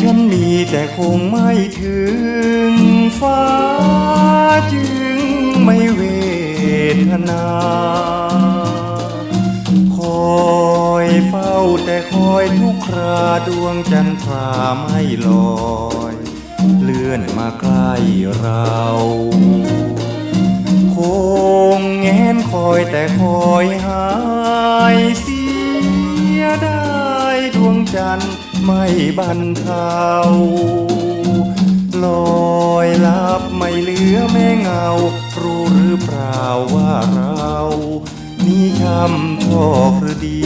ฉันมีแต่คงไม่ถึง ฟ้าจึงไม่เวทนา คอยเฝ้าแต่คอยทุกคราดวงจันทราไม่ลอย เลื่อนมาใกล้เราคงแงนคอยแต่คอยหา ไม่บันเทาลอยลับไม่เหลือแม่เงา รู้หรือเปล่าว่าเรานี่คำชอกหรือดี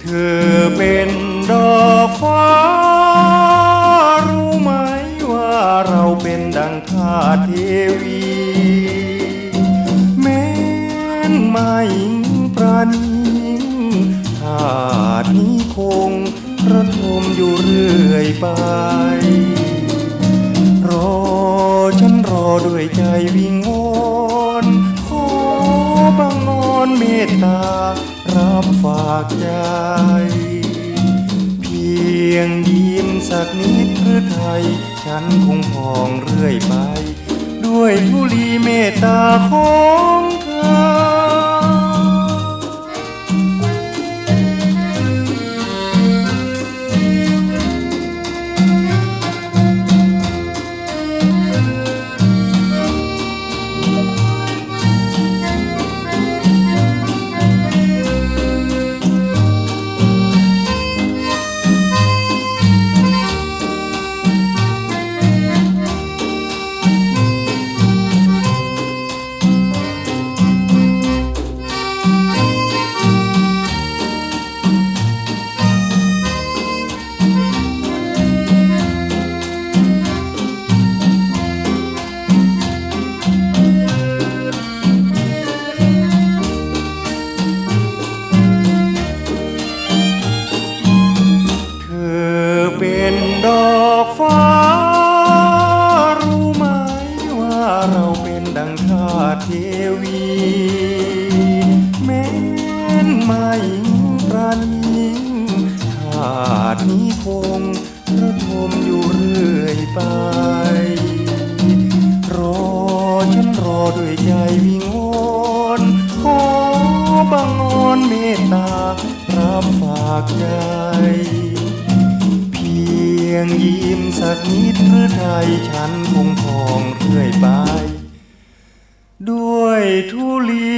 เธอเป็นดอกฟ้า รู้ไหมว่าเราเป็นดังทาเทวี แม้นไม่ประนีทาสนี้ คงระทมอยู่เรื่อยไป รอฉันรอด้วยใจวิงวอนขอบังอนเมตตา รับฝากใจ เพียงยิ้มสักนิดหรือไทย ฉันคงพองเรื่อยไป ด้วยทุลีเมตตาของเธอ ไม่ประนีทาสนี้คงระทมอยู่เรื่อยไป รอฉันรอด้วยใจวิงวอนขอบังออนเมตตารับฝากใจ เพียงยิ้มสักนิดหรือไทยฉันคงพองเรื่อยไป ด้วยทุลี